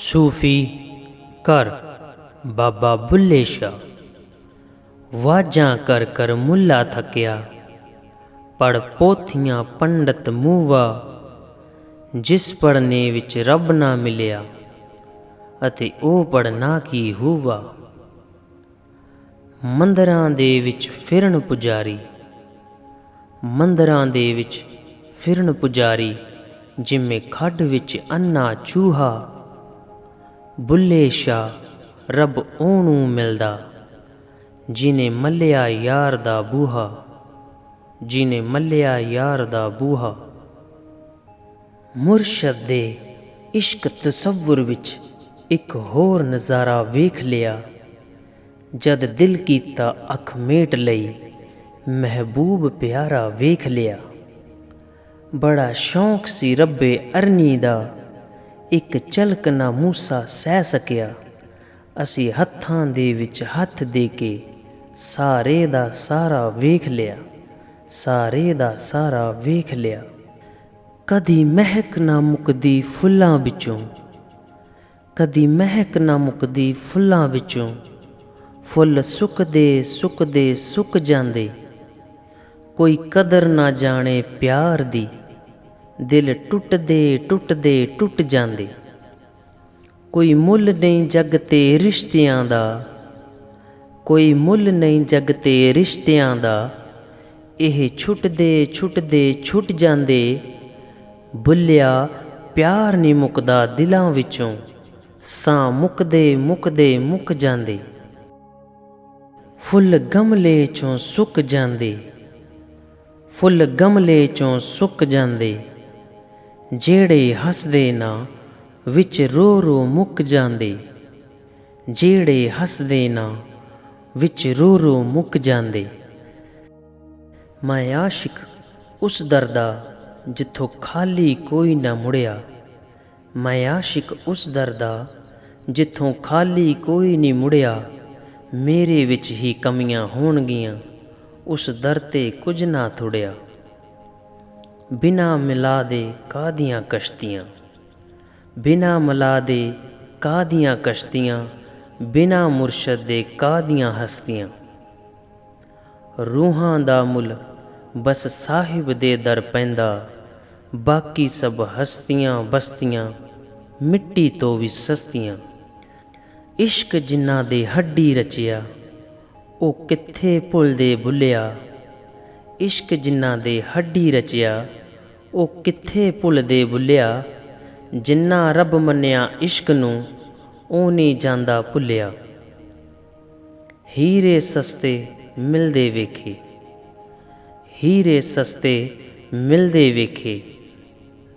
ਸੂਫੀ ਕਰ ਬਾਬਾ ਬੁੱਲੇ ਸ਼ਾਹ। ਵਾਜਾਂ ਕਰ ਕਰ ਮੁੱਲਾ ਥੱਕਿਆ, ਪੜ ਪੋਥੀਆਂ ਪੰਡਤ ਮੂਵਾ, ਜਿਸ ਪੜਨੇ ਵਿੱਚ ਰੱਬ ਨਾ ਮਿਲਿਆ ਅਤੇ ਉਹ ਪੜਨਾ ਕੀ ਹੂਵਾ। ਮੰਦਰਾਂ ਦੇ ਵਿੱਚ ਫਿਰਨ ਪੁਜਾਰੀ, ਮੰਦਰਾਂ ਦੇ ਵਿੱਚ ਫਿਰਨ ਪੁਜਾਰੀ, ਜਿਵੇਂ ਖੱਡ ਵਿੱਚ ਅੰਨਾ ਚੂਹਾ। ਬੁੱਲੇ ਸ਼ਾ, ਰੱਬ ਉਹਨੂੰ ਮਿਲਦਾ, ਜਿਨੇ ਮੱਲਿਆ ਯਾਰ ਦਾ ਬੂਹਾ, ਜਿਨੇ ਮੱਲਿਆ ਯਾਰ ਦਾ ਬੂਹਾ। ਮੁਰਸ਼ਦ ਦੇ ਇਸ਼ਕ ਤਸਵੁਰ ਵਿੱਚ ਇੱਕ ਹੋਰ ਨਜ਼ਾਰਾ ਵੇਖ ਲਿਆ, ਜਦ ਦਿਲ ਕੀਤਾ ਅੱਖ ਮੇਟ ਲਈ, ਮਹਿਬੂਬ ਪਿਆਰਾ ਵੇਖ ਲਿਆ। ਬੜਾ ਸ਼ੌਂਕ ਸੀ ਰੱਬੇ ਅਰਨੀ ਦਾ ਇੱਕ ਚਲਕ ਨਾ ਮੂਸਾ ਸਹਿ ਸਕਿਆ। ਅਸੀਂ ਹੱਥਾਂ ਦੇ ਵਿੱਚ ਹੱਥ ਦੇ ਕੇ ਸਾਰੇ ਦਾ ਸਾਰਾ ਵੇਖ ਲਿਆ। ਸਾਰੇ ਦਾ ਸਾਰਾ ਵੇਖ ਲਿਆ। ਕਦੀ ਮਹਿਕ ਨਾ ਮੁਕਦੀ ਫੁੱਲਾਂ ਵਿੱਚੋਂ। ਕਦੀ ਮਹਿਕ ਨਾ ਮੁਕਦੀ ਫੁੱਲਾਂ ਵਿੱਚੋਂ। ਫੁੱਲ ਸੁੱਕਦੇ ਸੁੱਕਦੇ ਸੁੱਕ ਜਾਂਦੇ। ਕੋਈ ਕਦਰ ਨਾ ਜਾਣੇ ਪਿਆਰ ਦੀ। ਦਿਲ ਟੁੱਟਦੇ ਟੁੱਟਦੇ ਟੁੱਟ ਜਾਂਦੇ। ਕੋਈ ਮੁੱਲ ਨਹੀਂ ਜਗ ਤੇ ਰਿਸ਼ਤਿਆਂ ਦਾ, ਕੋਈ ਮੁੱਲ ਨਹੀਂ ਜਗ ਤੇ ਰਿਸ਼ਤਿਆਂ ਦਾ। ਇਹ ਛੁੱਟਦੇ ਛੁੱਟਦੇ ਛੁੱਟ ਜਾਂਦੇ, ਬੁੱਲਿਆ ਪਿਆਰ ਨਹੀਂ ਮੁੱਕਦਾ ਦਿਲਾਂ ਵਿੱਚੋਂ ਸਾਂ ਮੁੱਕਦੇ ਮੁੱਕਦੇ ਮੁੱਕ ਜਾਂਦੇ। ਫੁੱਲ ਗਮਲੇ ਚੋਂ ਸੁੱਕ ਜਾਂਦੇ, ਫੁੱਲ ਗਮਲੇ ਚੋਂ ਸੁੱਕ ਜਾਂਦੇ। ਜਿਹੜੇ ਹੱਸਦੇ ਨਾ, ਵਿੱਚ ਰੋ ਰੋ ਮੁੱਕ ਜਾਂਦੇ। ਜਿਹੜੇ ਹੱਸਦੇ ਨਾ, ਵਿੱਚ ਰੋ ਰੋ ਮੁੱਕ ਜਾਂਦੇ। ਮੈਂ ਆਸ਼ਿਕ ਉਸ ਦਰਦਾ ਜਿੱਥੋਂ ਖਾਲੀ ਕੋਈ ਨਾ ਮੁੜਿਆ। ਮੈਂ ਆਸ਼ਿਕ ਉਸ ਦਰਦਾ ਜਿੱਥੋਂ ਖਾਲੀ ਕੋਈ ਨਹੀਂ ਮੁੜਿਆ। ਮੇਰੇ ਵਿੱਚ ਹੀ ਕਮੀਆਂ ਹੋਣਗੀਆਂ, ਉਸ ਦਰ ਤੇ ਕੁਝ ਨਾ ਥੁੜਿਆ। ਬਿਨਾ ਮਿਲਾ ਦੇ ਕਾਦੀਆਂ ਕਸ਼ਤੀਆਂ? ਬਿਨਾ ਮਿਲਾ ਦੇ ਕਾਦੀਆਂ ਕਸ਼ਤੀਆਂ? ਬਿਨਾ ਮੁਰਸ਼ਦ ਦੇ ਕਾਦੀਆਂ ਹਸਤੀਆਂ? ਰੂਹਾਂ ਦਾ ਮੁੱਲ ਬਸ ਸਾਹਿਬ ਦੇ ਦਰ ਪੈਂਦਾ, ਬਾਕੀ ਸਭ ਹਸਤੀਆਂ ਬਸਤੀਆਂ, ਮਿੱਟੀ ਤੋਂ ਵੀ ਸਸਤੀਆਂ। ਇਸ਼ਕ ਜਿਨ੍ਹਾਂ ਦੇ ਹੱਡੀ ਰਚਿਆ, ਉਹ ਕਿੱਥੇ ਭੁੱਲਦੇ ਭੁੱਲਿਆ? ਇਸ਼ਕ ਜਿਨ੍ਹਾਂ ਦੇ ਹੱਡੀ ਰਚਿਆ ਉਹ ਕਿੱਥੇ ਭੁੱਲਦੇ ਭੁੱਲਿਆ ਜਿੰਨਾ ਰੱਬ ਮੰਨਿਆ ਇਸ਼ਕ ਨੂੰ, ਉਹ ਨਹੀਂ ਜਾਂਦਾ ਭੁੱਲਿਆ। ਹੀਰੇ ਸਸਤੇ ਮਿਲਦੇ ਵੇਖੇ। ਹੀਰੇ ਸਸਤੇ ਮਿਲਦੇ ਵੇਖੇ।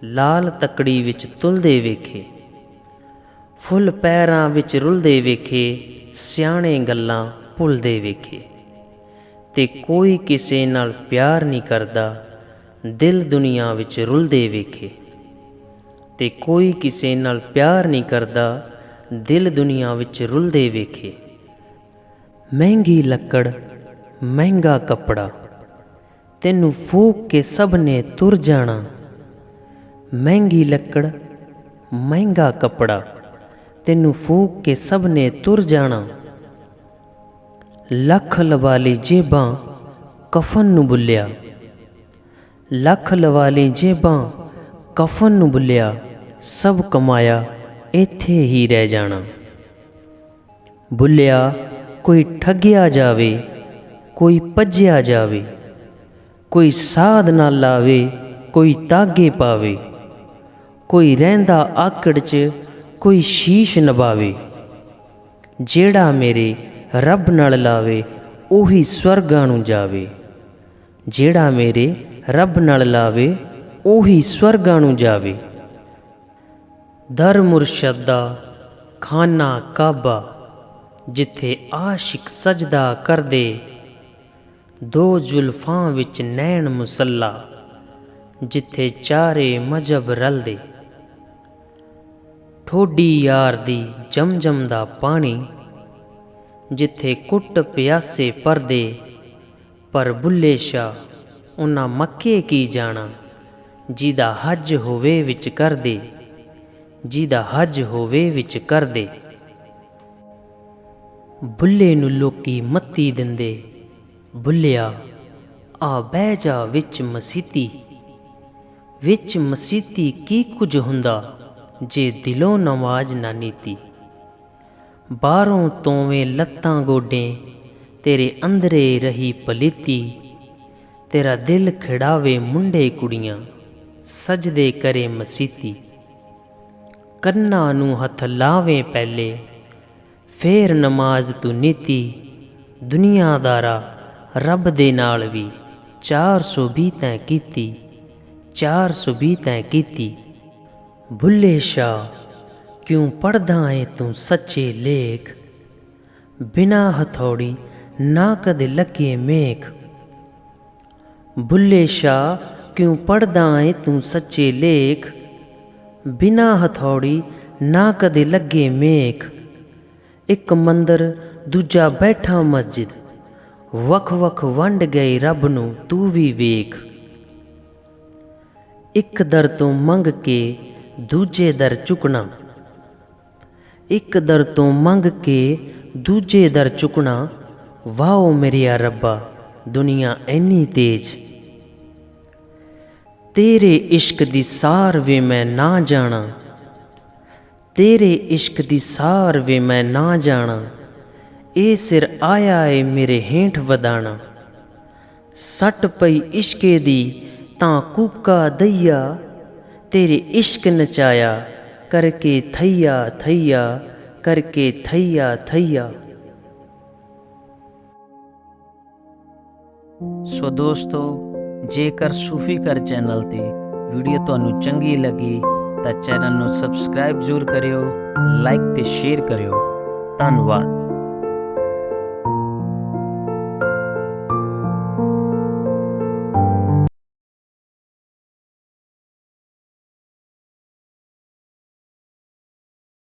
ਲਾਲ ਤਕੜੀ ਵਿੱਚ ਤੁਲਦੇ ਵੇਖੇ। ਫੁੱਲ ਪੈਰਾਂ ਵਿੱਚ ਰੁਲਦੇ ਵੇਖੇ। ਸਿਆਣੇ ਗੱਲਾਂ ਭੁੱਲਦੇ ਵੇਖੇ। ਤੇ ਕੋਈ ਕਿਸੇ ਨਾਲ ਪਿਆਰ ਨਹੀਂ ਕਰਦਾ ਦਿਲ ਦੁਨੀਆ ਵਿੱਚ ਰੁਲਦੇ ਵੇਖੇ ਤੇ ਕੋਈ ਕਿਸੇ ਨਾਲ ਪਿਆਰ ਨਹੀਂ ਕਰਦਾ, ਦਿਲ ਦੁਨੀਆ ਵਿੱਚ ਰੁਲਦੇ ਵੇਖੇ। ਮਹਿੰਗੀ ਲੱਕੜ, ਮਹਿੰਗਾ ਕੱਪੜਾ, ਤੈਨੂੰ ਫੂਕ ਕੇ ਸਭ ਨੇ ਤੁਰ ਜਾਣਾ। ਮਹਿੰਗੀ ਲੱਕੜ, ਮਹਿੰਗਾ ਕੱਪੜਾ, ਤੈਨੂੰ ਫੂਕ ਕੇ ਸਭ ਨੇ ਤੁਰ ਜਾਣਾ। ਲੱਖ ਲਵਾਲੀ ਜੇਬਾਂ ਕਫਨ ਨੂੰ ਬੁੱਲਿਆ। ਲੱਖ ਲਵਾ ਲਈ ਜੇਬਾਂ, ਕਫਨ ਨੂੰ ਬੁੱਲਿਆ, ਸਭ ਕਮਾਇਆ, ਇੱਥੇ ਹੀ ਰਹਿ ਜਾਣਾ। ਬੁੱਲਿਆ, ਕੋਈ ਠੱਗਿਆ ਜਾਵੇ, ਕੋਈ ਭੱਜਿਆ ਜਾਵੇ, ਕੋਈ ਸਾਧ ਨਾ ਲਾਵੇ, ਕੋਈ ਤਾਗੇ ਪਾਵੇ, ਕੋਈ ਰਹਿੰਦਾ ਆਕੜ 'ਚ, ਕੋਈ ਸ਼ੀਸ਼ ਨਵਾਵੇ ਜਿਹੜਾ ਮੇਰੇ ਰੱਬ ਨਾਲ ਲਾਵੇ, ਉਹੀ ਸਵਰਗਾਂ ਨੂੰ ਜਾਵੇ। ਜਿਹੜਾ ਮੇਰੇ ਰੱਬ ਨਾਲ ਲਾਵੇ, ਉਹੀ ਸਵਰਗਾਂ ਨੂੰ ਜਾਵੇ। ਦਰ ਮੁਰਸ਼ਦ ਦਾ ਖਾਨਾ ਕਾਬਾ, ਜਿੱਥੇ ਆਸ਼ਿਕ ਸਜਦਾ ਕਰਦੇ। ਦੋ ਜ਼ੁਲਫਾਂ ਵਿੱਚ ਨੈਣ ਮੁਸੱਲਾ, ਜਿੱਥੇ ਚਾਰੇ ਮਜਬ ਰਲਦੇ। ਠੋਡੀ ਯਾਰ ਦੀ ਜਮਜਮ ਦਾ ਪਾਣੀ, ਜਿੱਥੇ ਕੁੱਟ ਪਿਆਸੇ ਪਰਦੇ। ਪਰ ਬੁੱਲੇ ਸ਼ਾ ਉਹਨਾਂ ਮੱਕੇ ਕੀ ਜਾਣਾ? ਜਿਹਦਾ ਹੱਜ ਹੋਵੇ ਵਿੱਚ ਕਰਦੇ, ਜਿਹਦਾ ਹੱਜ ਹੋਵੇ ਵਿੱਚ ਕਰਦੇ। ਬੁੱਲੇ ਨੂੰ ਲੋਕੀ ਮੱਤੀ ਦਿੰਦੇ, ਬੁੱਲਿਆ, ਆ ਬਹਿ ਜਾ ਵਿੱਚ ਮਸੀਤੀ। ਵਿੱਚ ਮਸੀਤੀ ਕੀ ਕੁਝ ਹੁੰਦਾ ਜੇ ਦਿਲੋਂ ਨਮਾਜ਼ ਨਾ ਨੀਤੀ? ਬਾਹਰੋਂ ਤੋਵੇਂ ਲੱਤਾਂ ਗੋਡੇ, ਤੇਰੇ ਅੰਦਰੇ ਰਹੀ ਪਲੀਤੀ। ਤੇਰਾ ਦਿਲ ਖਿੜਾਵੇ ਮੁੰਡੇ ਕੁੜੀਆਂ, ਸਜਦੇ ਕਰੇ ਮਸੀਤੀ। ਕੰਨਾਂ ਨੂੰ ਹੱਥ ਲਾਵੇਂ ਪਹਿਲੇ, ਫੇਰ ਨਮਾਜ਼ ਤੂੰ ਨੀਤੀ ਦੁਨੀਆਦਾਰਾ ਰੱਬ ਦੇ ਨਾਲ ਵੀ 420 ਤੈਂ ਕੀਤੀ 420 ਤੈਂ ਕੀਤੀ। ਭੁੱਲੇ ਸ਼ਾ ਕਿਉਂ ਪੜਦਾ ਏ ਤੂੰ ਸੱਚੇ ਲੇਖ? ਬਿਨਾ ਹਥੌੜੀ ਨਾ ਕਦੇ ਲੱਗੇ ਮੇਖ। ਭੁੱਲੇ ਸ਼ਾ ਕਿਉਂ ਪੜਦਾ ਏ ਤੂੰ ਸੱਚੇ ਲੇਖ? ਬਿਨਾ ਹਥੌੜੀ ਨਾ ਕਦੇ ਲੱਗੇ ਮੇਖ। ਇੱਕ ਮੰਦਰ, ਦੂਜਾ ਬੈਠਾ ਮਸਜਿਦ। ਵਖ ਵਖ ਵੰਡ ਗਏ ਰੱਬ ਨੂੰ ਤੂੰ ਵੀ ਵੇਖ। ਇੱਕ ਦਰ ਤੋਂ ਮੰਗ ਕੇ ਦੂਜੇ ਦਰ ਚੁਕਣਾ। ਇੱਕ ਦਰ ਤੋਂ ਮੰਗ ਕੇ ਦੂਜੇ ਦਰ ਚੁਕਣਾ। ਵਾਓ ਮੇਰਿਆ ਰੱਬਾ ਦੁਨੀਆ ਐਨੀ ਤੇਜ। ਤੇਰੇ ਇਸ਼ਕ ਦੀ ਸਾਰ ਵੇ ਮੈਂ ਨਾ ਜਾਣਾ। ਤੇਰੇ ਇਸ਼ਕ ਦੀ ਸਾਰ ਵੇ ਮੈਂ ਨਾ ਜਾਣਾ। ਇਹ ਸਿਰ ਆਇਆ ਏ ਮੇਰੇ ਹੇਠ ਵਦਾਣਾ ਸੱਟ ਪਈ ਇਸ਼ਕੇ ਦੀ ਤਾਂ ਕੂਕਾ ਦਈਆ। ਤੇਰੇ ਇਸ਼ਕ ਨਚਾਇਆ ਕਰਕੇ ਥਈਆ ਥਈਆ ਕਰਕੇ ਥਈਆ ਥਈਆ। ਸੋ ਦੋਸਤੋ, ਜੇਕਰ ਸੂਫੀ ਕਰ ਚੈਨਲ ਤੇ ਵੀਡੀਓ ਤੁਹਾਨੂੰ ਚੰਗੀ ਲੱਗੀ, ਤਾਂ ਚੈਨਲ ਨੂੰ ਸਬਸਕ੍ਰਾਈਬ ਜ਼ਰੂਰ ਕਰਿਓ ਲਾਈਕ ਤੇ ਸ਼ੇਅਰ ਕਰਿਓ। ਧੰਨਵਾਦ।